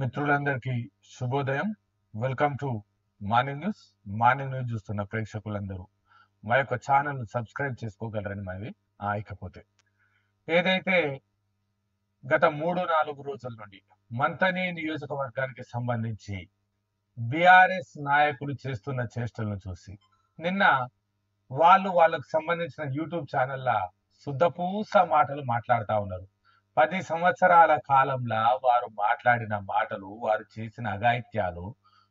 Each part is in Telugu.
మిత్రులందరికీ శుభోదయం. Welcome to morning news morning news చూస్తున్న ప్రేక్షకులందరూ మా యొక్క ఛానల్ సబ్స్క్రైబ్ చేసుకోగలరని మనవి ఇకపోతే. ఏదైతే గత మూడు నాలుగు రోజుల నుండి మంతని నియోజకవర్గానికి సంబంధించి బీఆర్ఎస్ నాయకులు చేస్తున్న చేష్టలను చూసి నిన్న వాళ్ళు వాళ్ళకు సంబంధించిన యూట్యూబ్ ఛానల్లా శుద్ధపూస మాటలు మాట్లాడుతా ఉన్నారు. పది సంవత్సరాల కాలంలో వారు మాట్లాడిన మాటలు వారు చేసిన అఘాయిత్యాలు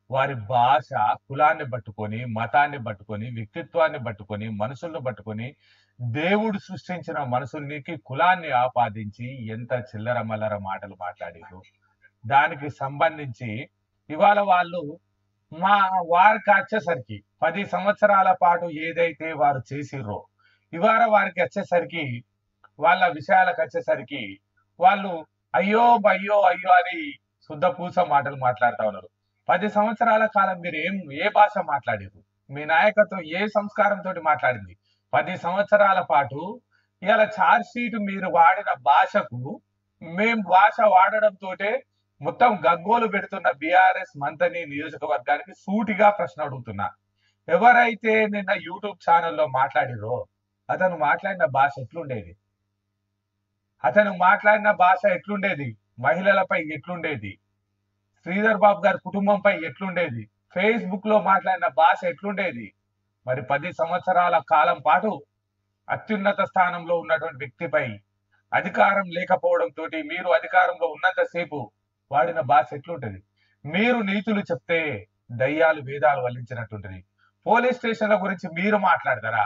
వారి భాష కులాన్ని పట్టుకొని మతాన్ని పట్టుకొని వ్యక్తిత్వాన్ని పట్టుకొని మనుషులను పట్టుకొని దేవుడు సృష్టించిన మనుషుల్నికి కులాన్ని ఆపాదించి ఎంత చిల్లర మల్లర మాటలు మాట్లాడారు. దానికి సంబంధించి ఇవాళ వాళ్ళు మా వారికి వచ్చేసరికి పది సంవత్సరాల పాటు ఏదైతే వారు చేసిర్రో ఇవాళ వారికి వచ్చేసరికి వాళ్ళ విషయాలకు వచ్చేసరికి వాళ్ళు అయ్యో అయ్యో అయ్యో అని శుద్ధ పూస మాటలు మాట్లాడుతూ ఉన్నారు. పది సంవత్సరాల కాలం మీరు ఏం ఏ భాష మాట్లాడారు మీ నాయకత్వం ఏ సంస్కారంతో మాట్లాడింది? పది సంవత్సరాల పాటు ఇవాళ చార్జ్ షీట్ మీరు వాడిన భాషకు మేం భాష వాడడంతో మొత్తం గగ్గోలు పెడుతున్న బీఆర్ఎస్ మంతని నియోజకవర్గానికి సూటిగా ప్రశ్న అడుగుతున్నా. ఎవరైతే నిన్న యూట్యూబ్ ఛానల్లో మాట్లాడిరో అతను మాట్లాడిన భాష ఎట్లుండేది? అతను మాట్లాడిన భాష ఎట్లుండేది? మహిళలపై ఎట్లుండేది? శ్రీధర్ బాబు గారి కుటుంబంపై ఎట్లుండేది? ఫేస్బుక్లో మాట్లాడిన భాష ఎట్లుండేది? మరి పది సంవత్సరాల కాలం పాటు అత్యున్నత స్థానంలో ఉన్నటువంటి వ్యక్తిపై అధికారం లేకపోవడం తోటి మీరు అధికారంలో ఉన్నంతసేపు వాడిన భాష ఎట్లుంటది? మీరు నీతులు చెప్తే దయ్యాలు వేదాలు వల్లించినట్టుంటది. పోలీస్ స్టేషన్ల గురించి మీరు మాట్లాడతారా?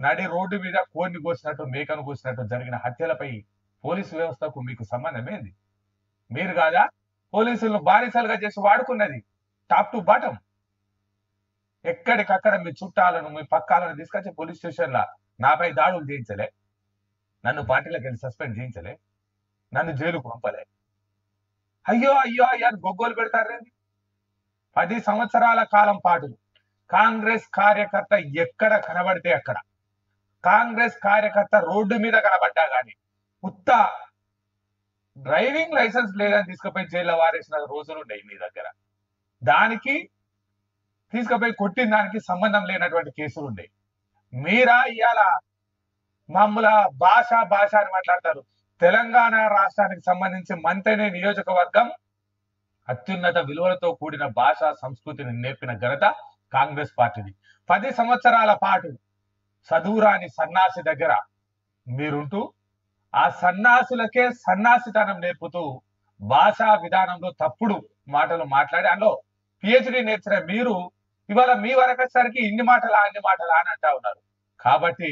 నడి రోడ్డు మీద కోడిని కోసినట్టు మేకను కోసినట్టు జరిగిన హత్యలపై పోలీసు వ్యవస్థకు మీకు సంబంధం ఏంది? మీరు కాదా? పోలీసులను బానిసలుగా చేసి వాడుకున్నది. టాప్ టు బాటం ఎక్కడికక్కడ మీ చుట్టాలను మీ పక్కాలను తీసుకొచ్చి పోలీస్ స్టేషన్లో నాపై దాడులు చేయించలే. నన్ను పార్టీలకు వెళ్ళి సస్పెండ్ చేయించలే. నన్ను జైలుకు పంపలే. అయ్యో అయ్యో అయ్యో అని గొగ్గోలు పెడతారేంది పది సంవత్సరాల కాలం పాటు కాంగ్రెస్ కార్యకర్త ఎక్కడ కనబడితే అక్కడ? కాంగ్రెస్ కార్యకర్త రోడ్డు మీద కనబడ్డా కానీ ఉత్త డ్రైవింగ్ లైసెన్స్ లేదని తీసుకుపోయి జైల్లో వారేసిన రోజులు ఉన్నాయి మీ దగ్గర. దానికి తీసుకుపోయి కొట్టిన దానికి సంబంధం లేనటువంటి కేసులు ఉన్నాయి. మీరా ఇవాళ మామూల భాష భాష అని మాట్లాడతారు. తెలంగాణ రాష్ట్రానికి సంబంధించి మంతనే నియోజకవర్గం అత్యున్నత విలువలతో కూడిన భాష సంస్కృతిని నేర్పిన ఘనత కాంగ్రెస్ పార్టీది. పది సంవత్సరాల పాటు చదువురాని సన్నాసి దగ్గర మీరుంటూ ఆ సన్నాసులకే సన్నాసితనం నేర్పుతూ భాషా విధానంలో తప్పుడు మాటలు మాట్లాడి అందులో పిహెచ్డి నేర్చిన మీరు ఇవాళ మీ వరకసరికి ఇన్ని మాటలా అన్ని మాటలా అని అంటా ఉన్నారు. కాబట్టి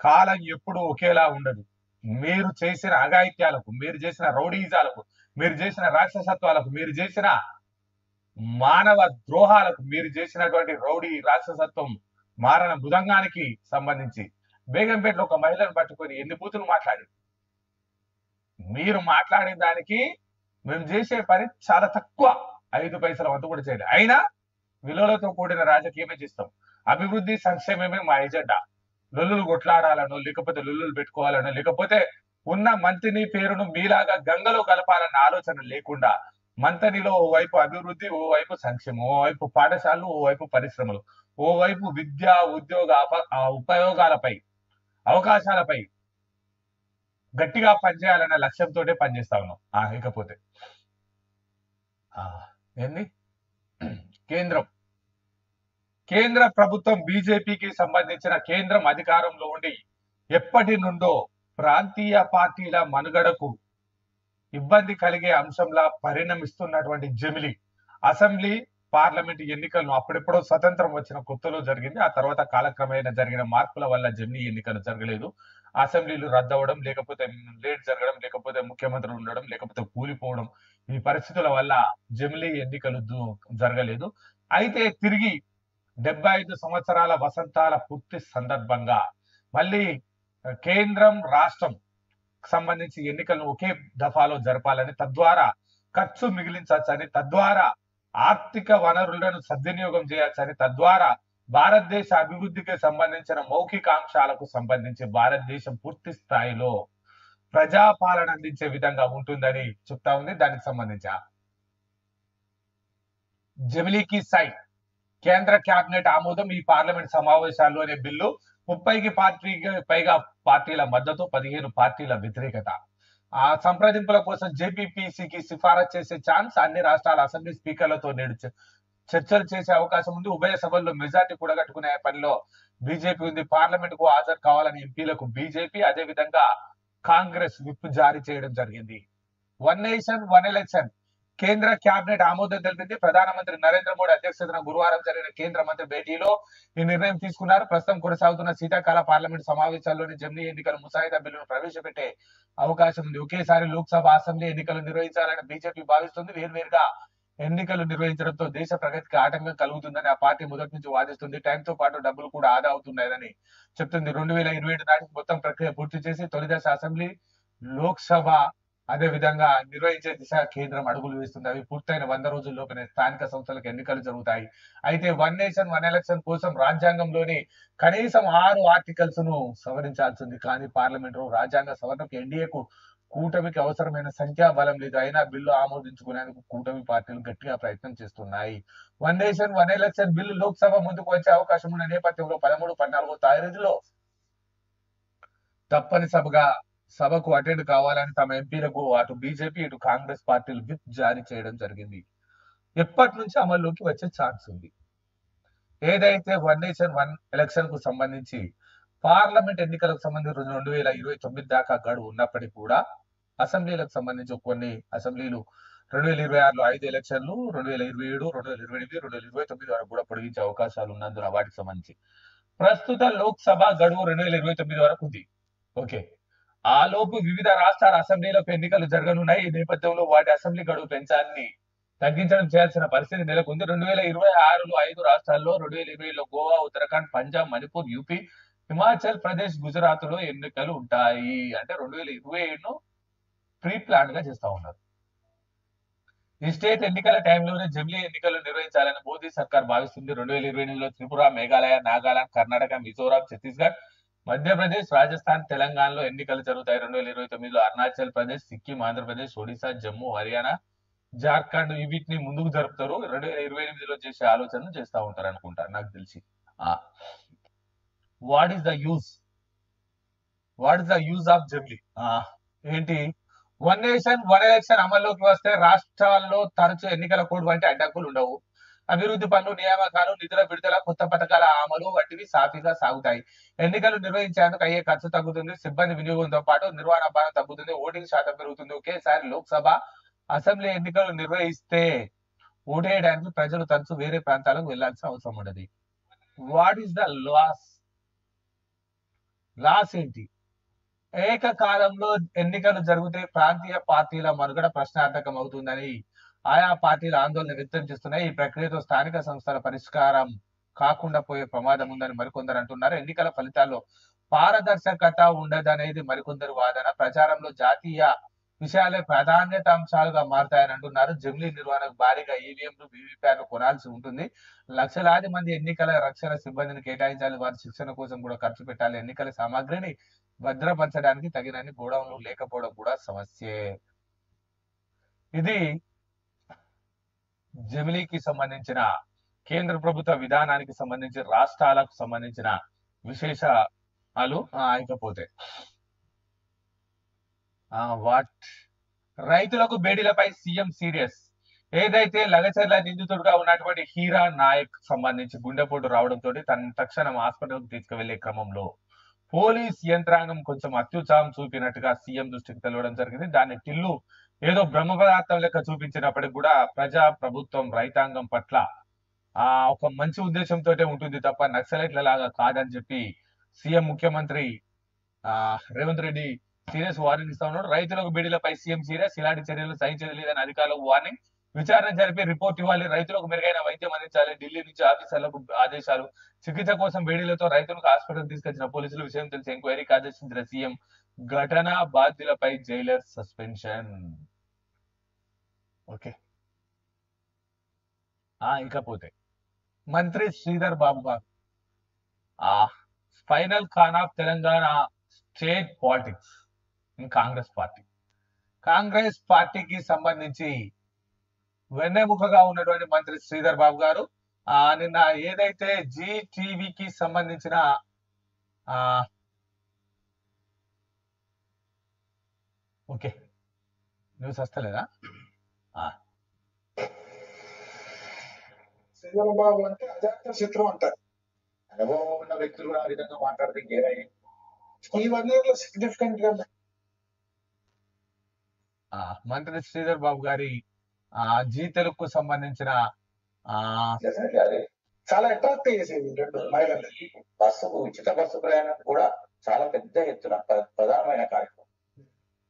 కాలం ఎప్పుడు ఒకేలా ఉండదు. మీరు చేసిన అఘాయిత్యాలకు మీరు చేసిన రౌడీజాలకు మీరు చేసిన రాక్షసత్వాలకు మీరు చేసిన మానవ ద్రోహాలకు మీరు చేసినటువంటి రౌడీ రాక్షసత్వం మారణ మృదంగానికి సంబంధించి బేగంపేటలో ఒక మహిళను పట్టుకొని ఎన్ని బూతులు మాట్లాడి మీరు మాట్లాడే దానికి మేము చేసే పని చాలా తక్కువ. ఐదు పైసల వంతు కూడా చేయలేదు అయినా విలువలతో కూడిన రాజకీయమే చేస్తాం. అభివృద్ధి సంక్షేమమే మా ఎజెండా. లొల్లులు కొట్లాడాలనో లేకపోతే లొల్లులు పెట్టుకోవాలనో లేకపోతే ఉన్న మంత్రిని పేరును మీలాగా గంగలో కలపాలన్న ఆలోచన లేకుండా మంతనిలో ఓవైపు అభివృద్ధి ఓవైపు సంక్షేమం ఓవైపు పాఠశాలలు ఓవైపు పరిశ్రమలు ఓవైపు విద్య ఉద్యోగ ఉపయోగాలపై అవకాశాలపై గట్టిగా పనిచేయాలన్న లక్ష్యంతో పనిచేస్తా ఉన్నాం. ఇకపోతే. ఏంది? కేంద్రం. కేంద్ర ప్రభుత్వం బీజేపీకి సంబంధించిన కేంద్రం అధికారంలో ఉండి ఎప్పటి నుండో ప్రాంతీయ పార్టీల మనుగడకు ఇబ్బంది కలిగే అంశంలా పరిణమిస్తున్నటువంటి జమిలి. అసెంబ్లీ పార్లమెంట్ ఎన్నికలను అప్పుడెప్పుడో స్వతంత్రం వచ్చిన కొత్తలో జరిగింది. ఆ తర్వాత కాలక్రమేణా జరిగిన మార్పుల వల్ల జమిలి ఎన్నికలు జరగలేదు. అసెంబ్లీలు రద్దవడం లేకపోతే లేట్ జరగడం లేకపోతే ముఖ్యమంత్రులు ఉండడం లేకపోతే కూలిపోవడం ఈ పరిస్థితుల వల్ల జమిలీ ఎన్నికలు జరగలేదు. అయితే తిరిగి డెబ్బై ఐదు సంవత్సరాల వసంతాల పూర్తి సందర్భంగా మళ్ళీ కేంద్రం రాష్ట్రం సంబంధించి ఎన్నికలను ఒకే దఫాలో జరపాలని తద్వారా ఖర్చు మిగిలించవచ్చని తద్వారా ఆర్థిక వనరులను సద్వినియోగం చేయొచ్చని తద్వారా భారతదేశ అభివృద్ధికి సంబంధించిన మౌఖిక అంశాలకు సంబంధించి భారతదేశం పూర్తి స్థాయిలో ప్రజాపాలన అందించే విధంగా ఉంటుందని చెప్తా ఉంది. దానికి సంబంధించి జమిలీకి సై కేంద్ర కేబినెట్ ఆమోదం ఈ పార్లమెంట్ సమావేశాల్లోనే. బిల్లు ముప్పైకి పార్టీకి పైగా పార్టీల మద్దతు పదిహేను పార్టీల వ్యతిరేకత. ఆ సంప్రదింపుల కోసం జేపీపీసీకి సిఫారసు చేసే ఛాన్స్ అన్ని రాష్ట్రాల అసెంబ్లీ స్పీకర్లతో నేడు చర్చలు చేసే అవకాశం ఉంది. ఉభయ సభల్లో మెజార్టీ కూడగట్టుకునే పనిలో బీజేపీ ఉంది. పార్లమెంట్కు హాజరు కావాలని ఎంపీలకు బీజేపీ అదే విధంగా కాంగ్రెస్ విప్ జారీ చేయడం జరిగింది. One nation one election. కేంద్ర కేబినెట్ ఆమోదం తెలిపింది. ప్రధానమంత్రి నరేంద్ర మోడీ అధ్యక్షతన గురువారం జరిగిన కేంద్ర మంత్రి భేటీలో ఈ నిర్ణయం తీసుకున్నారు. ప్రస్తుతం కొనసాగుతున్న శీతాకాల పార్లమెంట్ సమావేశాల్లోని జమిలీ ఎన్నికల ముసాయిదా బిల్లును ప్రవేశపెట్టే అవకాశం ఉంది. ఒకేసారి లోక్సభ అసెంబ్లీ ఎన్నికలు నిర్వహించాలని బీజేపీ భావిస్తుంది. వేర్వేరుగా ఎన్నికలు నిర్వహించడంతో దేశ ప్రగతికి ఆటంకం కలుగుతుందని ఆ పార్టీ మొదటి నుంచి వాదిస్తుంది. టైంతో పాటు డబ్బులు కూడా ఆదా అవుతున్నాయని చెప్తుంది. రెండు వేల ఇరవై ఏడు నాటికి మొత్తం ప్రక్రియ పూర్తి చేసి తొలి దశ అసెంబ్లీ లోక్సభ అదే విధంగా నిర్వహించే దిశ కేంద్రం అడుగులు వేస్తుంది. అవి పూర్తయిన వంద రోజుల్లోపనే స్థానిక సంస్థలకు ఎన్నికలు జరుగుతాయి. అయితే వన్ నేషన్ వన్ ఎలక్షన్ కోసం రాజ్యాంగంలోని కనీసం ఆరు ఆర్టికల్స్ను సవరించాల్సింది. కానీ పార్లమెంట్ రాజ్యాంగ సవరణకు ఎన్డీఏకు కూటమికి అవసరమైన సంఖ్యా బలం లేదు. అయినా బిల్లు ఆమోదించుకునేందుకు కూటమి పార్టీలు గట్టిగా ప్రయత్నం చేస్తున్నాయి. One nation one election bill Lok Sabha ముందుకు వచ్చే అవకాశం ఉన్న నేపథ్యంలో పదమూడు పద్నాలుగో తారీఖులో తప్పనిసరిగా సభకు అటెండ్ కావాలని తమ ఎంపీలకు అటు బీజేపీ ఇటు కాంగ్రెస్ పార్టీలు విప్ జారీ చేయడం జరిగింది. ఎప్పటి నుంచి అమల్లోకి వచ్చే ఛాన్స్ ఉంది? ఏదైతే వన్ నేషన్ వన్ ఎలక్షన్కు సంబంధించి పార్లమెంట్ ఎన్నికలకు సంబంధించి రెండు వేల ఇరవై తొమ్మిది దాకా గడువు ఉన్నప్పటికీ కూడా అసెంబ్లీలకు సంబంధించి కొన్ని అసెంబ్లీలు రెండు వేల ఇరవై ఆరులో ఐదు ఎలక్షన్లు రెండు వేల ఇరవై ఏడు రెండు వేల ఇరవై ఎనిమిది రెండు వేల ఇరవై తొమ్మిది వరకు కూడా పొడిగించే అవకాశాలు ఉన్నందున వాటికి సంబంధించి. ప్రస్తుత లోక్సభ గడువు రెండు వేల ఇరవై తొమ్మిది వరకు ఉంది. ఓకే. ఆ లోపు వివిధ రాష్ట్రాల అసెంబ్లీలకు ఎన్నికలు జరగనున్నాయి. ఈ నేపథ్యంలో వాటి అసెంబ్లీ గడువు పెంచాలని తగ్గించడం చేయాల్సిన పరిస్థితి నెలకొంది. రెండు వేల ఇరవై ఆరులో ఐదు రాష్ట్రాల్లో రెండు వేల ఇరవైలో గోవా ఉత్తరాఖండ్ పంజాబ్ మణిపూర్ యూపీ హిమాచల్ ప్రదేశ్ గుజరాత్లో ఎన్నికలు ఉంటాయి. అంటే రెండు వేల ఇరవై ఏడును ప్రీ ప్లాన్గా చేస్తా ఉన్నారు. ఈ స్టేట్ ఎన్నికల టైంలోనే జమిలీ ఎన్నికలు నిర్వహించాలని మోదీ సర్కార్ భావిస్తుంది. రెండు వేల ఇరవై ఎనిమిదిలో త్రిపుర మేఘాలయ నాగాలాండ్ కర్ణాటక మిజోరాం ఛత్తీస్గఢ్ మధ్యప్రదేశ్ రాజస్థాన్ తెలంగాణలో ఎన్నికలు జరుగుతాయి. రెండు వేల ఇరవై తొమ్మిదిలో అరుణాచల్ ప్రదేశ్ సిక్కిం ఆంధ్రప్రదేశ్ ఒడిశా జమ్మూ హర్యానా జార్ఖండ్ వీటిని ముందుకు జరుపుతారు. రెండు వేల ఇరవై ఎనిమిదిలో చేసే ఆలోచన చేస్తా ఉంటారు అనుకుంటారు నాకు తెలిసి. What is the use what is the use of జమిలీ ఏంటి? వన్ నేషన్ వన్ ఎలక్షన్ అమల్లోకి వస్తే రాష్ట్రాల్లో తరచు ఎన్నికల కోడ్ వంటి అడ్డంకులు ఉండవు. అభివృద్ధి పనులు నియామకాలు నిధుల విడుదల కొత్త పథకాల అమలు వంటివి సాఫీగా సాగుతాయి. ఎన్నికలు నిర్వహించేందుకు అయ్యే ఖర్చు తగ్గుతుంది సిబ్బంది వినియోగంతో పాటు నిర్వహణ భారం తగ్గుతుంది ఓటింగ్ శాతం పెరుగుతుంది. ఒకేసారి లోక్సభ అసెంబ్లీ ఎన్నికలు నిర్వహిస్తే ఓటేయడానికి ప్రజలు తరచు వేరే ప్రాంతాలకు వెళ్ళాల్సిన అవసరం ఉండదు. What is the loss loss ఏంటి? ఏకకాలంలో ఎన్నికలు జరిగితే ప్రాంతీయ పార్టీల మనుగడ ప్రశ్నార్థకం అవుతుందని ఆయా పార్టీలు ఆందోళన వ్యక్తం చేస్తున్నాయి. ఈ ప్రక్రియతో స్థానిక సంస్థల పరిష్కారం కాకుండా పోయే ప్రమాదం ఉందని మరికొందరు అంటున్నారు. ఎన్నికల ఫలితాల్లో పారదర్శకత ఉండదనేది మరికొందరు వాదన. ప్రచారంలో జాతీయ విషయాలే ప్రాధాన్యత అంశాలుగా మారతాయని అంటున్నారు. జమిలీ నిర్వహణకు భారీగా ఈవీఎంలు వీవీప్యాట్లు కొనాల్సి ఉంటుంది. లక్షలాది మంది ఎన్నికల రక్షణ సిబ్బందిని కేటాయించాలి. వారి శిక్షణ కోసం కూడా ఖర్చు పెట్టాలి. ఎన్నికల సామాగ్రిని భద్రపరచడానికి తగినన్ని గోడౌన్లు లేకపోవడం కూడా సమస్యే. ఇది జమిలీకి సంబంధించిన కేంద్ర ప్రభుత్వ విధానానికి సంబంధించి రాష్ట్రాలకు సంబంధించిన విశేషాలు ఆయకపోతే వాట్? రైతులకు బేడీలపై సీఎం సీరియస్. ఏదైతే లగచర్ల నిందితుడుగా ఉన్నటువంటి హీరా నాయక్ సంబంధించి గుండెపోటు రావడంతో తన తక్షణం హాస్పిటల్కు తీసుకువెళ్ళే క్రమంలో పోలీస్ యంత్రాంగం కొంచెం అత్యుత్సాహం చూపినట్టుగా సీఎం దృష్టికి తెలవడం జరిగింది. దాన్ని టిల్లు ఏదో బ్రహ్మ పదార్థం లెక్క చూపించినప్పటికి కూడా ప్రజా ప్రభుత్వం రైతాంగం పట్ల ఆ ఒక మంచి ఉద్దేశంతో ఉంటుంది తప్ప నక్సలైట్ల లాగా కాదని చెప్పి సీఎం ముఖ్యమంత్రి ఆ రేవంత్ రెడ్డి సీరియస్ వార్నింగ్ ఇస్తా ఉన్నాడు. రైతులకు బీడీలపై సీఎం సీరియస్ ఇలాంటి చర్యలు సహించేది లేదని అధికారులకు వార్నింగ్. విచారణ జరిపి రిపోర్ట్ ఇవ్వాలి. రైతులకు మెరుగైన వైద్యం అందించాలి. ఢిల్లీ నుంచి ఆఫీసర్లకు ఆదేశాలు. చికిత్స కోసం వేడిలతో రైతులకు హాస్పిటల్ తీసుకొచ్చిన పోలీసులు విషయం తెలిసి ఎంక్వైరీకి ఆదేశించిన సీఎం ఘటన బాధ్యులపై జైలర్ సస్పెన్షన్. ఓకే. ఆ ఇకపోతే మంత్రి శ్రీధర్ బాబు గారు. ఆ final con of Telangana state politics in Congress party. Congress పార్టీకి సంబంధించి వెన్నెముకగా ఉన్నటువంటి మంత్రి శ్రీధర్ బాబు గారు ఆ నిన్న ఏదైతే జీ టీవీకి సంబంధించిన ఆ ఓకే. న్యూస్ వస్తలేదా? శ్రీధరబాబు అంటే అజాత శత్రువు అంటారు. అనుభవం ఉన్న వ్యక్తులు కూడా ఆ విధంగా మాట్లాడితే ఇంకేమై ఈ వన్ ఇయర్లో సిగ్నిఫికెంట్గా మంత్రి శ్రీధర్ బాబు గారి ఆ జీ తెలుగుకు సంబంధించిన ఆ చాలా అట్రాక్ట్ చేసేది రెండు మహిళలు. బస్సు ఉచిత బస్సు ప్రయాణం కూడా చాలా పెద్ద ఎత్తున ప్ర- ప్రధానమైన కార్యక్రమం.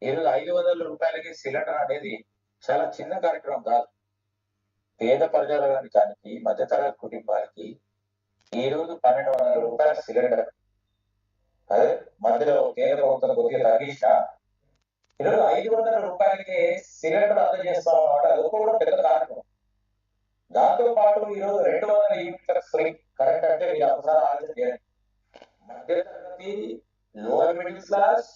ఈరోజు ఐదు వందల రూపాయలకి సిలిండర్ అనేది చాలా చిన్న కార్యక్రమం కాదు. పేద ప్రజలకి మధ్యతరగతి కుటుంబాలకి ఈ రోజు పన్నెండు వందల రూపాయల సిలిండర్ అదే. మధ్యలో కేంద్ర ప్రభుత్వం కొద్దిగా తగ్గించిన ఈరోజు ఐదు వందల రూపాయలకి సిలిండర్ అందజేస్తాం అన్నమాట. అది కూడా పెద్ద కార్యక్రమం దాంతో పాటు ఈరోజు రెండు వందల యూనిట్ల ఫ్రీ కరెంట్ అంటే మీరు ఒకసారి ఆలోచన చేయండి మధ్యతరగతి లోవర్ మిడిల్ క్లాస్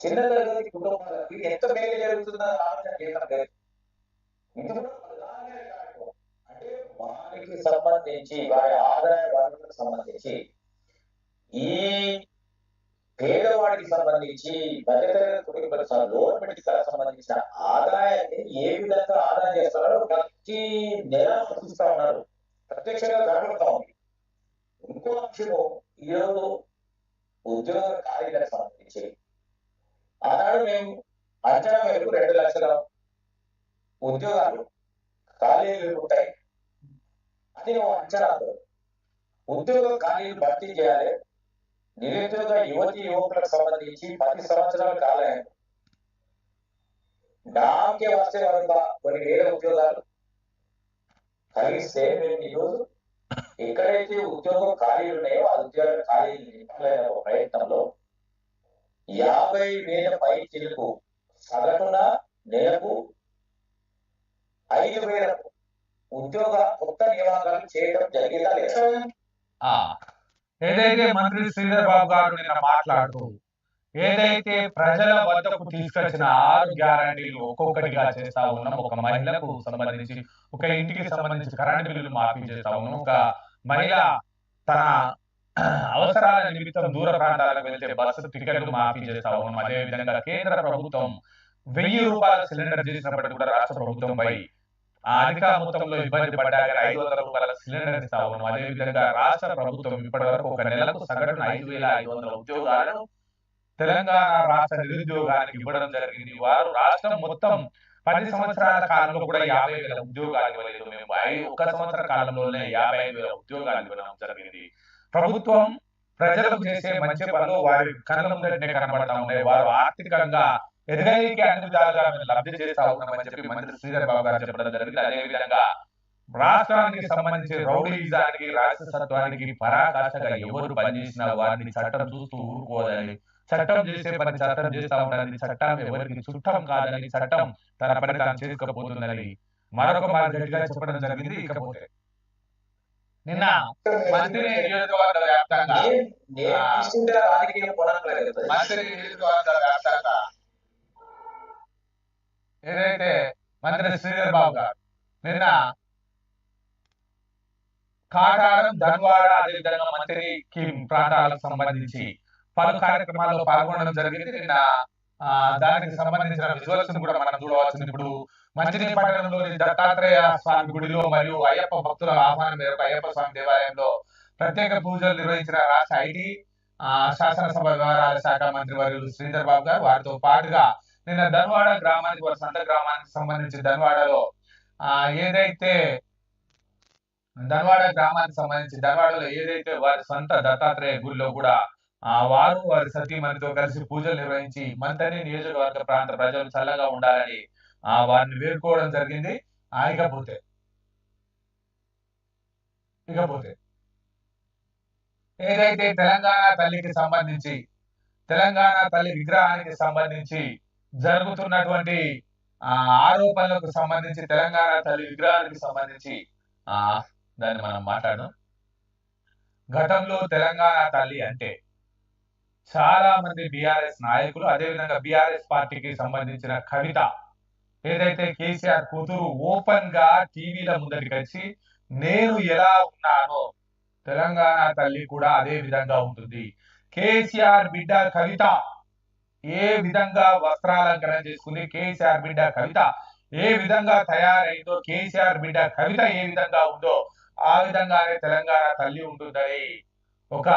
చిన్న తరగతి కుటుంబాలకి ఎంత మేలు జరుగుతుందో ఆలోచన చేయడం అంటే వారికి సంబంధించి వారి ఆదాయ వనరులకు సంబంధించి ఈ పేదవాడికి సంబంధించి మధ్యతరగతి కుటుంబాలకు లోన్ పెట్టుకు సంబంధించిన ఆదాయాన్ని ఏ విధంగా ఆదా చేస్తారో ప్రతి నెల చూస్తా ఉన్నారు. ప్రత్యక్షంగా కనబడతా ఉంది. ఇంకో అంశము ఈరోజు ఉద్యోగ కార్యాలకు సంబంధించి ఆనాడు మేము అంచనా మేరకు రెండు లక్షల ఉద్యోగాలు ఖాళీలు ఉంటాయి. అది నువ్వు అంచనాతో ఉద్యోగ ఖాళీలు భర్తీ చేయాలి. నిరుద్యోగ యువతి యువకులకు సంబంధించి పది సంవత్సరాల కాలం నాకే వస్తే కనుక కొన్ని వేల ఉద్యోగాలు. కలిగిస్తే మేము ఈరోజు ఎక్కడైతే ఉద్యోగం ఖాళీలు ఉన్నాయో ఆ ఉద్యోగ ఖాళీలు నింపాలనే ప్రయత్నంలో యాభై వేల పై చిలుకు సగటున నెలకు ఐదు వేల ఉద్యోగ కొత్త నియామకాలు చేయడం జరిగిందా లేదా ఏదైతే మంత్రి శ్రీధర్ బాబు గారు నిన్న మాట్లాడుతూ ఏదైతే ప్రజల వద్దకు తీసుకొచ్చిన ఆరు గ్యారంటీలు ఒక్కొక్కటిగా చేస్తా ఉన్నాం ఒక మహిళకు సంబంధించి ఒక ఇంటికి సంబంధించి కరెంటు బిల్లులు మాఫీ చేస్తా ఉన్నాం ఒక మహిళ తన అవసరాల నిమిత్తం దూర ప్రాంతాలకు వెళ్తే బస్సు టికెట్లు మాఫీ చేస్తా ఉన్నాం అదేవిధంగా కేంద్ర ప్రభుత్వం వెయ్యి రూపాయల సిలిండర్ చేసినప్పటికీ కూడా రాష్ట్ర ప్రభుత్వంపై అధిక మొత్తంలో ఇబ్బంది పడ్డాక ఐదు వందల రూపాయల సిలిండర్ ఇస్తా ఉన్నాం అదేవిధంగా రాష్ట్ర ప్రభుత్వం ఇప్పటి వరకు ఒక నెలకు సగటున ఐదు వేల ఐదు వందల ఉద్యోగాలను తెలంగాణ రాష్ట్ర నిరుద్యోగానికి ఇవ్వడం జరిగింది. వారు రాష్ట్రం మొత్తం పది సంవత్సరాల కాలంలో కూడా యాభై వేల ఉద్యోగాలు ఇవ్వలేదు. మేము ఐ- ఒక సంవత్సర కాలంలోనే యాభై ఐదు వేల ఉద్యోగాలు ఇవ్వడం జరిగింది. ప్రభుత్వం ప్రజలకు చేసే మంచి పనులు వారి కళ్ళ ముందరనే కనబడతా ఉన్నాయి. వారు ఆర్థికంగా ఎదగడానికి అన్ని విధాలుగా లబ్ధి చేస్తా ఉన్నామని చెప్పి మంత్రి శ్రీధర్ బాబు గారు చెప్పడం జరిగింది. అదేవిధంగా రాష్ట్రానికి సంబంధించి రౌడీజానికి రాష్ట్రసత్వానికి పరాకాష్ఠగా ఎవరు పనిచేసిన వారిని చట్టం చూస్తూ ఊరుకోదని చట్టం చేసే పని చట్టం చేస్తా ఉండాలని చట్టం ఎవరికి చుట్టం కాదని చట్టం తన పని తాను చేసుకోబోతుందని మరొక మాట చెప్పడం జరిగింది. ఇకపోతే నిన్న మంత్రి నియోజకవర్గ వ్యాప్తంగా మంత్రి నియోజకవర్గ వ్యాప్తంగా ఏదైతే మంత్రి శ్రీధర్ బాబు గారు నిన్న కాటారం ధన్వాడ అదేవిధంగా మంత్రికి ప్రాంతాలకు సంబంధించి పలు కార్యక్రమాల్లో పాల్గొనడం జరిగింది. నిన్న ఆ, దానికి సంబంధించిన విజువల్స్ కూడా మనం చూడవచ్చు ఇప్పుడు మంచినీటి పట్టణంలోని దత్తాత్రేయ స్వామి గుడిలో మరియు అయ్యప్ప భక్తుల ఆహ్వానం మేరకు అయ్యప్ప స్వామి దేవాలయంలో ప్రత్యేక పూజలు నిర్వహించిన రాష్ట్ర ఐటీ శాసనసభ వ్యవహారాల శాఖ మంత్రి వర్యులు శ్రీధర్ బాబు గారు. వారితో పాటుగా నిన్న ధన్వాడ గ్రామానికి వారి సొంత గ్రామానికి సంబంధించి ధన్వాడలో ఆ ఏదైతే ధన్వాడ గ్రామానికి సంబంధించి ధన్వాడలో ఏదైతే వారి సొంత దత్తాత్రేయ గుడిలో కూడా ఆ వారు వారి సతీమణితో కలిసి పూజలు నిర్వహించి మంతని నియోజకవర్గ ప్రాంత ప్రజలు చల్లగా ఉండాలని ఆ వారిని వేడుకోవడం జరిగింది. ఆ ఇకపోతే ఇకపోతే ఏదైతే తెలంగాణ తల్లికి సంబంధించి తెలంగాణ తల్లి విగ్రహానికి సంబంధించి జరుగుతున్నటువంటి ఆ ఆరోపణలకు సంబంధించి తెలంగాణ తల్లి విగ్రహానికి సంబంధించి ఆ దాన్ని మనం మాట్లాడదాం. గతంలో తెలంగాణ తల్లి అంటే చాలా మంది బీఆర్ఎస్ నాయకులు అదేవిధంగా బీఆర్ఎస్ పార్టీకి సంబంధించిన కవిత ఏదైతే కేసీఆర్ కూతురు ఓపెన్గా టీవీల ముందరికి వచ్చి నేను ఎలా ఉన్నానో తెలంగాణ తల్లి కూడా అదే విధంగా ఉంటుంది. కేసీఆర్ బిడ్డ కవిత ఏ విధంగా వస్త్రాలంకరణ చేసుకుంది? కేసీఆర్ బిడ్డ కవిత ఏ విధంగా తయారైందో? కేసీఆర్ బిడ్డ కవిత ఏ విధంగా ఉందో ఆ విధంగానే తెలంగాణ తల్లి ఉంటుందని ఒక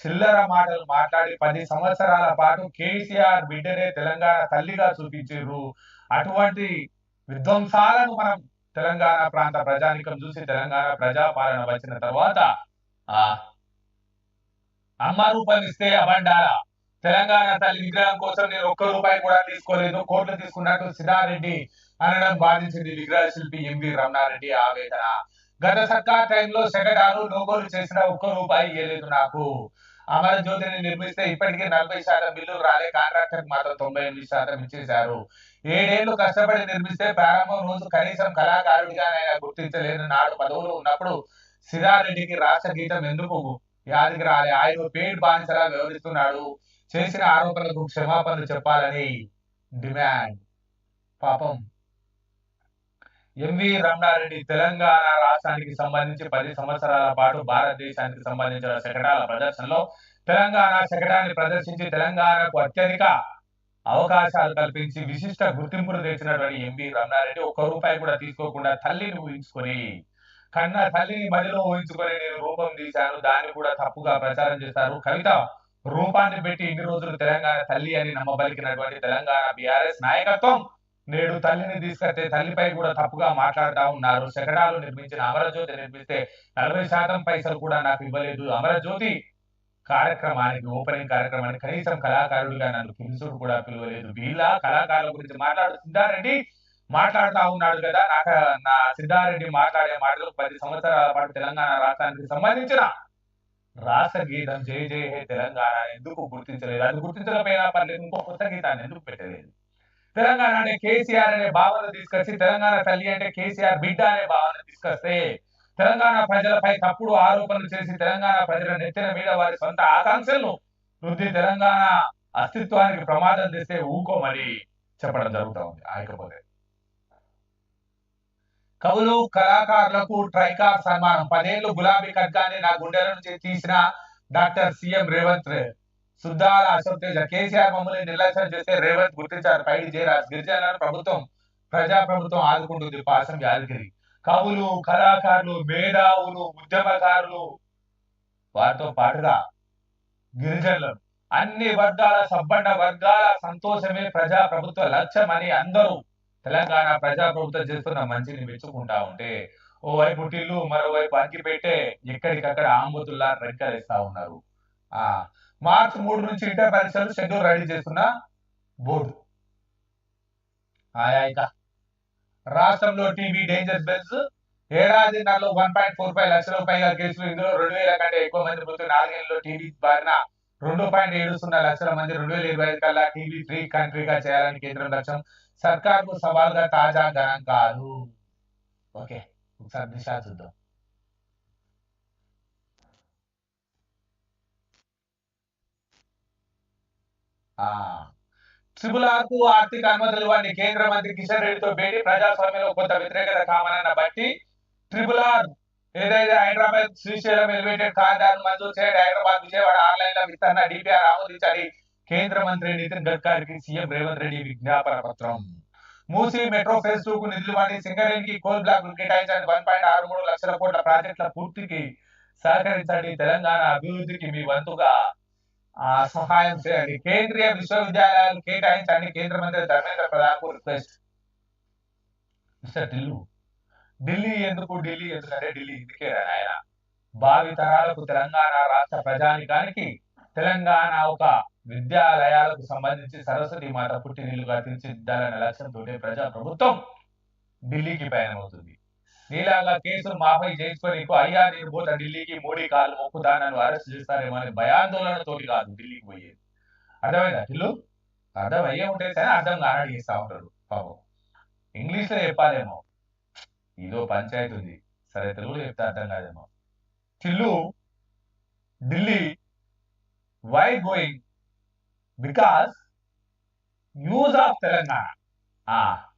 చిల్లర మాటలు మాట్లాడి పది సంవత్సరాల పాటు కేసీఆర్ బిడ్డనే తెలంగాణ తల్లిగా చూపించారు అటువంటి విధ్వంసాలను మనం తెలంగాణ ప్రాంత ప్రజానికం చూసి తెలంగాణ ప్రజాపాలన వచ్చిన తర్వాత ఆ అమ్మ రూపం ఇస్తే అబండాల తెలంగాణ తల్లి విగ్రహం కోసం నేను ఒక్క రూపాయి కూడా తీసుకోలేదు కోట్లు తీసుకున్నట్టు సిద్ధారెడ్డి అనడం బాధించింది విగ్రహ శిల్పి ఎంవి రమణారెడ్డి ఆవేదన. గత సర్కార్ టైంలో సెక్రటారు లోగోలు చేసిన ఒక్క రూపాయి ఇవ్వలేదు నాకు. అమర జ్యోతిని నిర్మిస్తే ఇప్పటికే నలభై శాతం బిల్లు రాలే కాంట్రాక్టర్ మాత్రం తొంభై ఎనిమిది శాతం ఇచ్చేశారు. ఏడేళ్ళు కష్టపడి నిర్మిస్తే ప్రారంభం రోజు కనీసం కళాకారుడిగానైనా గుర్తించలేని నాడు పదవులు ఉన్నప్పుడు సిరారెడ్డికి రాష్ట్ర గీతం ఎందుకు యాదికి రాలే? ఆయన పేడ్ బానిసలా వ్యవహరిస్తున్నాడు. చేసిన ఆరోపణలకు క్షమాపణలు చెప్పాలని డిమాండ్. పాపం. ఎంవి రమణారెడ్డి తెలంగాణ రాష్ట్రానికి సంబంధించి పది సంవత్సరాల పాటు భారతదేశానికి సంబంధించిన శకటాల ప్రదర్శనలో తెలంగాణ శకటాన్ని ప్రదర్శించి తెలంగాణకు అత్యధిక అవకాశాలు కల్పించి విశిష్ట గుర్తింపును తెచ్చినటువంటి ఎంపీ రమణారెడ్డి ఒక్క రూపాయి కూడా తీసుకోకుండా తల్లిని ఊహించుకొని కన్న తల్లిని మదిలో ఊహించుకొని నేను రూపం తీశాను దాన్ని కూడా తప్పుగా ప్రచారం చేస్తారు. కవిత రూపాన్ని పెట్టి ఇన్ని రోజులు తెలంగాణ తల్లి అని నమ్మబలికినటువంటి తెలంగాణ బీఆర్ఎస్ నాయకత్వం. నేడు తల్లిని తీసుకొస్తే తల్లిపై కూడా తప్పుగా మాట్లాడుతా ఉన్నారు. శకటాలు నిర్మించిన అమరజ్యోతి నిర్మిస్తే నలభై శాతం పైసలు కూడా నాకు ఇవ్వలేదు. అమరజ్యోతి కార్యక్రమానికి ఓపెనింగ్ కార్యక్రమానికి కనీసం కళాకారుడిగా నన్ను పిలుచుడు కూడా పిలవలేదు. వీళ్ళ కళాకారుల గురించి మాట్లాడు సిద్ధారెడ్డి మాట్లాడుతా ఉన్నాడు కదా. నాకు నా సిద్ధారెడ్డి మాట్లాడే మాటలు పది సంవత్సరాల పాటు తెలంగాణ రాష్ట్రానికి సంబంధించిన రాష్ట్ర గీతం జయ జయ హే తెలంగాణ ఎందుకు గుర్తించలేదు? అది గుర్తించకపోయినా పర్లేదు ఇంకో కొత్త గీతాన్ని ఎందుకు పెట్టలేదు? తెలంగాణ అనే కేసీఆర్ అనే భావన తీసుకొచ్చి తెలంగాణ తల్లి అంటే కేసీఆర్ బిడ్డ అనే భావన తీసుకొస్తే తెలంగాణ ప్రజలపై తప్పుడు ఆరోపణలు చేసి తెలంగాణ ప్రజల నెత్తిన మీద వారి సొంత ఆకాంక్షలను వృద్ధి తెలంగాణ అస్తిత్వానికి ప్రమాదం తెస్తే ఊకోమని చెప్పడం జరుగుతూ ఉంది ఆయకపోతే కవులు కళాకారులకు ట్రైకార్ సన్మానం. పదేళ్ళు గులాబీ ఖడ్గాన్ని నా గుండెల నుంచి తీసిన doctor CM Revanth Suddala Ashok Teja KCR మమ్మల్ని నిర్లక్ష్యం చేస్తే రేవంత్ గుర్తించారు. పైడి జయరాజ్ గిరిజనులను ప్రభుత్వం ప్రజా ప్రభుత్వం ఆదుకుంటుంది. పాసం యాదగిరి. కవులు కళాకారులు మేధావులు ఉద్యమకారులు వారితో పాటుగా గిరిజనులు అన్ని వర్గాల సబ్బండ వర్గాల సంతోషమే ప్రజా ప్రభుత్వ లక్ష్యం అని అందరూ తెలంగాణ ప్రజా ప్రభుత్వం చేస్తున్న మంచిని మెచ్చుకుంటా ఉంటే ఓవైపు టిల్లు మరోవైపు అంకి పెట్టే ఎక్కడికక్కడ ఆంబోతుల్లా రెక్కలేస్తా ఉన్నారు. ఆ మార్చ్ మూడు నుంచి ఇంటర్ పరీక్షలు షెడ్యూల్ రెడీ చేస్తున్న బోర్డు. ఆయా ఇంకా. రాష్ట్రంలో టీబీ డేంజర్ బెల్స్ ఏడాదిన్నరలో వన్ పాయింట్ ఫోర్ ఫైవ్ లక్షల పైగా కేసులు. ఇందులో రెండు వేల కంటే ఎక్కువ మంది మృతి. నాలుగేళ్ళలో టీబీ బారిన రెండు పాయింట్ ఏడు సున్నా లక్షల మంది. రెండు వేల ఇరవై ఐదు కల్లా టీవీ ఫ్రీ కంట్రీగా చేయాలని కేంద్రం లక్ష్యం. సర్కార్కు సవాల్గా తాజా గణాంకాలు ఓకే ఒకసారి దిశ చూద్దాం. ఆ. సిబులాకు ఆర్థిక అనుమతులు ఇవ్వండి కేంద్ర మంత్రి కిషన్ రెడ్డితో భేటీ ప్రజాస్వామ్యంలో కొంత వ్యతిరేకత కామనన్న బట్టి ట్రిపుల్ ఆర్ ఏదైతే హైదరాబాద్ శ్రీశైలం ఎలివేటెడ్ కారిడార్ మంజూరు చేయండి హైదరాబాద్ విజయవాడ ఆన్లైన్లో విస్తరణ డిపిఆర్ ఆమోదించాలి కేంద్ర మంత్రి నితిన్ గడ్కరీకి సీఎం రేవంత్ రెడ్డి విజ్ఞాపన పత్రం. మూసీ మెట్రో ఫేజ్ టూ కు నిధులు వాడి సింగరేణికి కోల్ బ్లాక్ కేటాయించండి వన్ పాయింట్ ఆరు మూడు లక్షల కోట్ల ప్రాజెక్టుల పూర్తికి సహకరించండి తెలంగాణ అభివృద్ధికి మీ వంతుగా. సహాయం చేయండి. కేంద్రీయ విశ్వవిద్యాలయాలు కేటాయించండి. కేంద్ర మంత్రి ధర్మేంద్ర ప్రధాన్కు రిక్వెస్ట్ మిస్టర్ ఢిల్లు ఢిల్లీ ఎందుకు ఢిల్లీ? ఎందుకంటే ఢిల్లీ ఇందుకే ఆయన. భావి తరాలకు తెలంగాణ రాష్ట్ర ప్రజానికానికి తెలంగాణ ఒక విద్యాలయాలకు సంబంధించి సరస్వతి మాత పుట్టినిల్లుగా తీర్చిదిద్దాలనే లక్ష్యంతో ప్రజా ప్రభుత్వం ఢిల్లీకి పయనమవుతుంది. నీలాగా కేసులు మాఫీ చేసుకొని అయ్యా నేను పోతా ఢిల్లీకి మోడీ కాలు మొక్కుతా నన్ను అరెస్ట్ చేస్తారేమో అని భయాందోళనతోటి కాదు ఢిల్లీకి పోయేది. అర్థమైందా ఢిల్లు అర్థం అయ్యే ఉంటే సరే అర్థం కానడి చేస్తా ఉంటారు పాపం. ఇంగ్లీష్లో చెప్పాలేమో. ఇదో పంచాయతీ ఉంది. సరే తెలుగులో చెప్తే అర్థం కాదేమో. Tillu Delhi why going because use of Telangana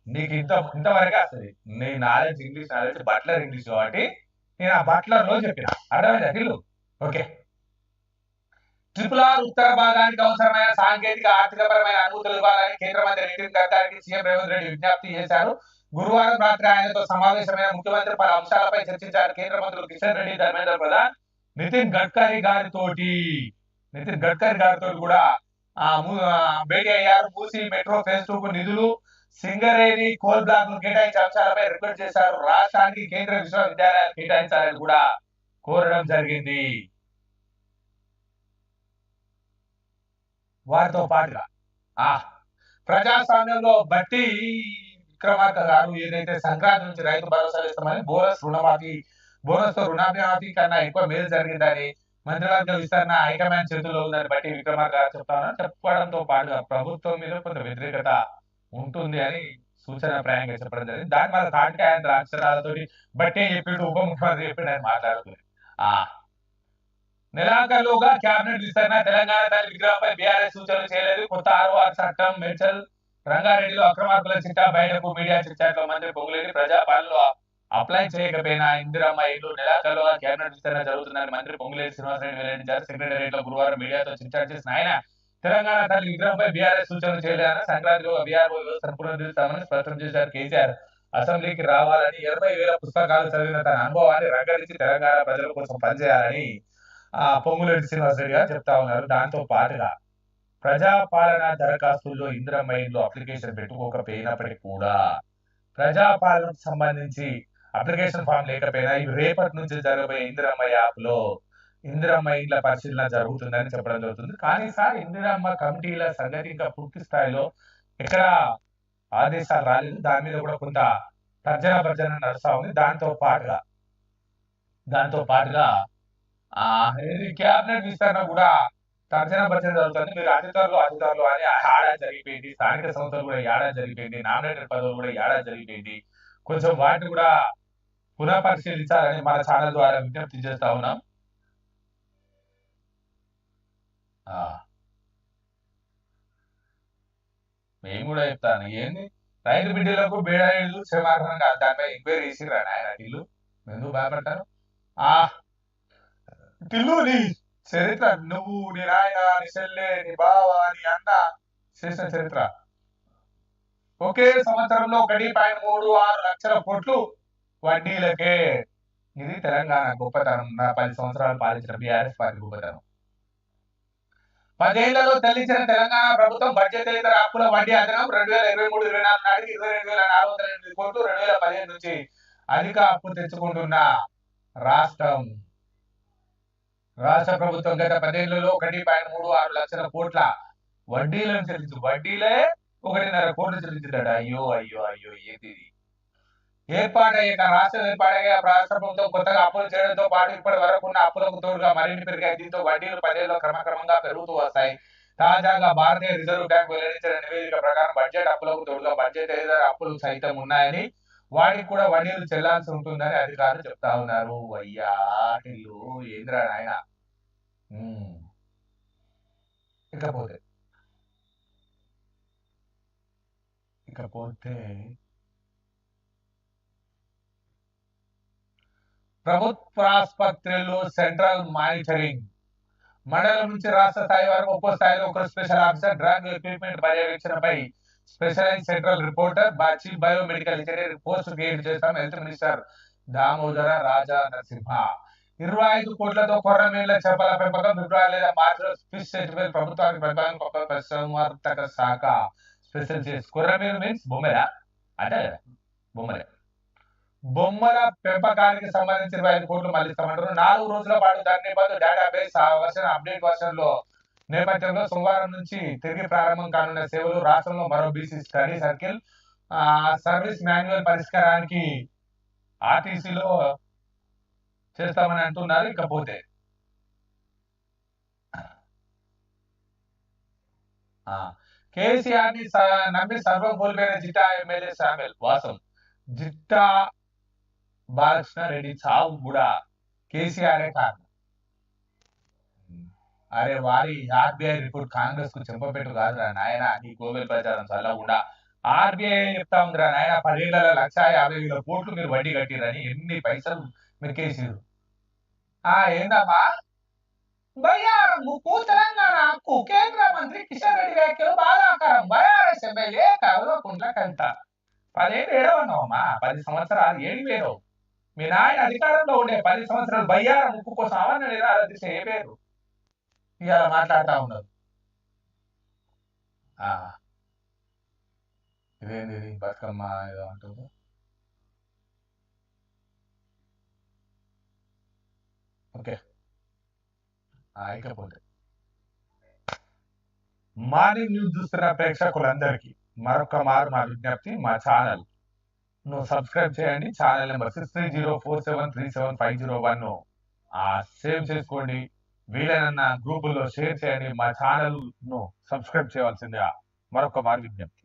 నీకు ఇంత ఇంతవరకే వస్తుంది నీ knowledge English knowledge butler English కాబట్టి నేను ఆ బట్లర్లో చెప్పిన. అర్థమైందా? ఢిల్లు ఓకే. ట్రిపుల్ ఆర్ ఉత్తర భాగానికి అవసరమైన సాంకేతిక ఆర్థికపరమైన అనుమతులు ఇవ్వాలని కేంద్ర మంత్రి నితిన్ గడ్కరీకి సీఎం రేవంత్ రెడ్డి విజ్ఞప్తి చేశారు. గురువారం రాత్రి ఆయనతో సమావేశమైన ముఖ్యమంత్రి పలు అంశాలపై చర్చించారు కేంద్ర మంత్రులు కిషన్ రెడ్డి ధర్మేంద్ర ప్రధాన్ నితిన్ గడ్కరీ గారితోటి. నితిన్ గడ్కరీ గారితో కూడా భేటీ అయ్యారు. మూసి మెట్రో ఫేజ్ టూ నిధులు సింగరేణి కోల్ బ్లాక్ను కేటాయించే అంశాలపై రిక్వెస్ట్ చేశారు. రాష్ట్రానికి కేంద్ర విశ్వవిద్యాలయాలు కేటాయించాలని కూడా కోరడం జరిగింది. వారితో పాటుగా ఆ ప్రజాస్వామ్యంలో బట్టి విక్రమార్క గారు ఏదైతే సంక్రాంతి నుంచి రైతు భరోసా ఇస్తామని బోనస్ రుణమాఫీ బోనస్తో రుణమాఫీ కన్నా ఎక్కువ మేలు జరిగిందని మంత్రివర్గ విస్తరణ హైకమాండ్ చేతుల్లో ఉందని బట్టి విక్రమార్క గారు చెప్తామని చెప్పడంతో పాటుగా ప్రభుత్వం మీద కొంత వ్యతిరేకత ఉంటుంది అని సూచన ప్రాయంగా చెప్పడం జరిగింది. దాని మీద తాటికి ఆయన అక్షరాలతో బట్టే చెప్పిండు ఉప ముఖ్యమంత్రి చెప్పిండు ఆయన మాట్లాడుతుంది ఆ. నెలాఖరులోగా కేబినెట్ విస్తరణ తెలంగాణ తల్లి విగ్రహంపై బీఆర్ఎస్ సూచనలు చేయలేదు. కొత్త ఆర్ఓఆర్ చట్టం మేడ్చల్ రంగారెడ్డిలో అక్రమార్కుల చిట్టా బయటకు మీడియా చిట్టాట్లో మంత్రి పొంగులేని ప్రజాపాలనలో అప్లై చేయకపోయినా ఇందిరమ్మ ఇల్లు నెలాఖరులోగా కేబినెట్ విస్తరణ జరుగుతుందని మంత్రి పొంగులేని శ్రీనివాసరెడ్డి వెల్లడించారు. సెక్రటేరియట్లో గురువారం మీడియాతో చిట్చాట్ చేసిన ఆయన తెలంగాణ తల్లి విగ్రహంపై బీఆర్ఎస్ సూచన చేయలేదని సంక్రాంతిలో బీఆర్ఓ వ్యవస్థను పునరుద్ధరిస్తామని స్పష్టం చేశారు కేసీఆర్. అసెంబ్లీకి రావాలని ఇరవై వేల పుస్తకాలు చదివిన తన అనుభవాన్ని రంగరించి తెలంగాణ ప్రజల కోసం పనిచేయాలని ఆ పొంగులేటి శ్రీనివాసరెడ్డి గారు చెప్తా ఉన్నారు. దాంతో పాటుగా ప్రజాపాలన దరఖాస్తుల్లో ఇంద్రమైన్లో అప్లికేషన్ పెట్టుకోకపోయినప్పటికీ కూడా ప్రజాపాలనకు సంబంధించి అప్లికేషన్ ఫామ్ లేకపోయినా ఇవి రేపటి నుంచి జరగబోయే ఇంద్రమయ్య యాప్లో ఇందిరమ్మ ఇండ్ల పరిశీలన జరుగుతుందని చెప్పడం జరుగుతుంది. కానీ సార్ ఇందిరమ్మ కమిటీల సంగతి ఇంకా పూర్తి స్థాయిలో ఎక్కడ ఆదేశాలు రాలేదు. దాని మీద కూడా కొంత తర్జన భర్జన నడుస్తా ఉంది. దాంతో పాటుగా దాంతో పాటుగా ఆ క్యాబినెట్ విస్తరణ కూడా తర్జన భర్జన జరుగుతుంది. మీరు అధికారులు అధికారులు అని ఆడా జరిగిపోయింది. స్థానిక సంస్థలు కూడా ఏడా జరిగిపోయింది. నామినేటెడ్ పదవులు కూడా ఏడా జరిగిపోయింది. కొంచెం వాటిని కూడా పునఃపరిశీలించాలని మన ఛానల్ ద్వారా విజ్ఞప్తి చేస్తా ఉన్నాం. మేము కూడా చెప్తాను ఏంది? రైతు బిడ్డలకు బేడాయిలు క్షమాకరంగా దానిపై ఎంక్వైరీ చేసిరా ఆయన ఇల్లు ఎందుకు భయపడతారు ఆ టిల్లు నీ చరిత్ర నువ్వు నీ నాయన నీ చెల్లె నీ బావ నీ అన్న చేసిన చరిత్ర. ఒకే సంవత్సరంలో ఒకటి పాయింట్ మూడు ఆరు లక్షల కోట్లు వడ్డీలకే. ఇది తెలంగాణ గొప్పతనం. నా పది సంవత్సరాలు పాలించిన బీఆర్ఎస్ పార్టీ గొప్పతనం. పదేళ్ళలో తల్లించిన తెలంగాణ ప్రభుత్వం బడ్జెట్ ఇతర అప్పుల వడ్డీ అదనం రెండు వేల ఇరవై మూడు ఇరవై నాలుగు నాటికి ఇరవై రెండు వేల నాలుగు వందల ఎనిమిది కోట్లు రెండు వేల పదిహేను నుంచి అధిక అప్పు తెచ్చుకుంటున్న రాష్ట్రం. రాష్ట్ర ప్రభుత్వం గత పదేళ్ళలో ఒకటి పాయింట్ మూడు ఆరు లక్షల కోట్ల వడ్డీలను చెల్లించు వడ్డీలే ఒకటిన్నర కోట్లు చెల్లించాడు అయ్యో అయ్యో అయ్యో ఏది ఏర్పాటయ్యాక రాష్ట్రం ఏర్పాటయ్యాక రాష్ట్ర ప్రభుత్వం కొత్తగా అప్పులు చేయడంతో పాటు ఇప్పటి వరకు ఉన్న అప్పులకు తోడుగా మరిన్ని పెరిగాయి. దీంతో వడ్డీలు పదేళ్ళు క్రమక్రమంగా పెరుగుతూ వస్తాయి. తాజాగా భారతీయ రిజర్వ్ బ్యాంక్ వెల్లడించిన నివేదిక ప్రకారం బడ్జెట్ అప్పులకు తోడుగా బడ్జెట్ ఏదైనా అప్పులు సైతం ఉన్నాయని వాడికి కూడా వడ్డీలు చెల్లాల్సి ఉంటుందని అధికారులు చెప్తా ఉన్నారు. అయ్యా టిల్లు ఏంద్రా నాయన? ఇకపోతే. ఇకపోతే ప్రభుత్వాసుపత్రులు సెంట్రల్ మానిటరింగ్. మండలం నుంచి రాష్ట్ర స్థాయి వరకు ఒక్కో స్థాయిలో ఒక special officer drug equipment పర్యవేక్షణపై specialise central reporter Bachi biomedical engineer post create చేస్తాం హెల్త్ మినిస్టర్ దామోదర రాజా నరసింహ ఇరవై ఐదు కోట్లతో కొర్రమేళ్ళ చేపల పెంపకం ఫిబ్రవరి లేదా మార్చిలో ఫిష్ సెటిల్మెంట్ ప్రభుత్వానికి పెంపకం గొప్ప పరిశ్రమార్థక శాఖ స్పెషల్ చేసి కొర్రమీరు మీన్స్ బొమ్మెల? అంటే బొమ్మరే బొమ్మల పెంపకానికి సంబంధించి ఇరవై ఐదు కోట్లు మళ్ళిస్తామంటారు నాలుగు రోజుల పాటు దాని పాటు డేటాబేస్ వర్షన్ అప్డేట్ వర్షన్లో నేపథ్యంలో సోమవారం నుంచి తిరిగి ప్రారంభం కానున్న సేవలు రాష్ట్రంలో మరో బీసీ స్టడీ సర్కిల్ ఆ సర్వీస్ మాన్యువల్ పరిష్కారానికి ఆర్టీసీలో చేస్తామని అంటున్నారు. ఇకపోతే కేసీఆర్ని నమ్మి సర్వం కోల్పోయిన జిట్టా ఎమ్మెల్యే శామ్యుల్ వాసం. జిట్టా బాలకృష్ణ రెడ్డి చావు కూడా కేసీఆర్ కారణం. అరే వారి ఆర్బీఐ రిపోర్ట్ కాంగ్రెస్కు చెంపపెట్టు కాదురా నాయన నీ గోవెల్ ప్రచారం చల్లకుండా. ఆర్బీఐ చెప్తా ఉందిరా నాయన పదేళ్ళ లక్ష యాభై వేల కోట్లు మీరు వడ్డీ కట్టిరని ఎన్ని పైసలు మీరు కేసీరు ఆ ఏందమ్మా? బయ్యారం ముక్కు తెలంగాణ హక్కు కేంద్ర మంత్రి కిషన్ రెడ్డి వ్యాఖ్యలు బాధాకరం. బయారస్ ఎమ్మెల్యే కవలకుంట్ల కవిత పదేళ్ళు ఏడవన్నావమ్మా? పది సంవత్సరాలు ఏడు వేరు మీ నాయన అధికారంలో ఉండే పది సంవత్సరాలు బయ్యారం ముక్కు కోసం అవన్న నిరాధిస్తే ఏ పేరు? ఇవాళ మాట్లాడుతూ ఉన్నారు ఇదేంది ఇది? బతుకమ్మ ఏదో అంటుంది ఓకే. ఇకపోతే మార్నింగ్ న్యూస్ చూస్తున్న ప్రేక్షకులందరికీ మరొక మారు మా విజ్ఞప్తి మా ఛానల్. ను సబ్స్క్రైబ్ చేయండి. Channel number six three zero four seven three seven five zero one save చేసుకోండి. వీలైన గ్రూపుల్లో షేర్ చేయండి. మా ఛానల్ను సబ్స్క్రైబ్ చేయవలసిందిగా మరొక మారు విజ్ఞప్తి.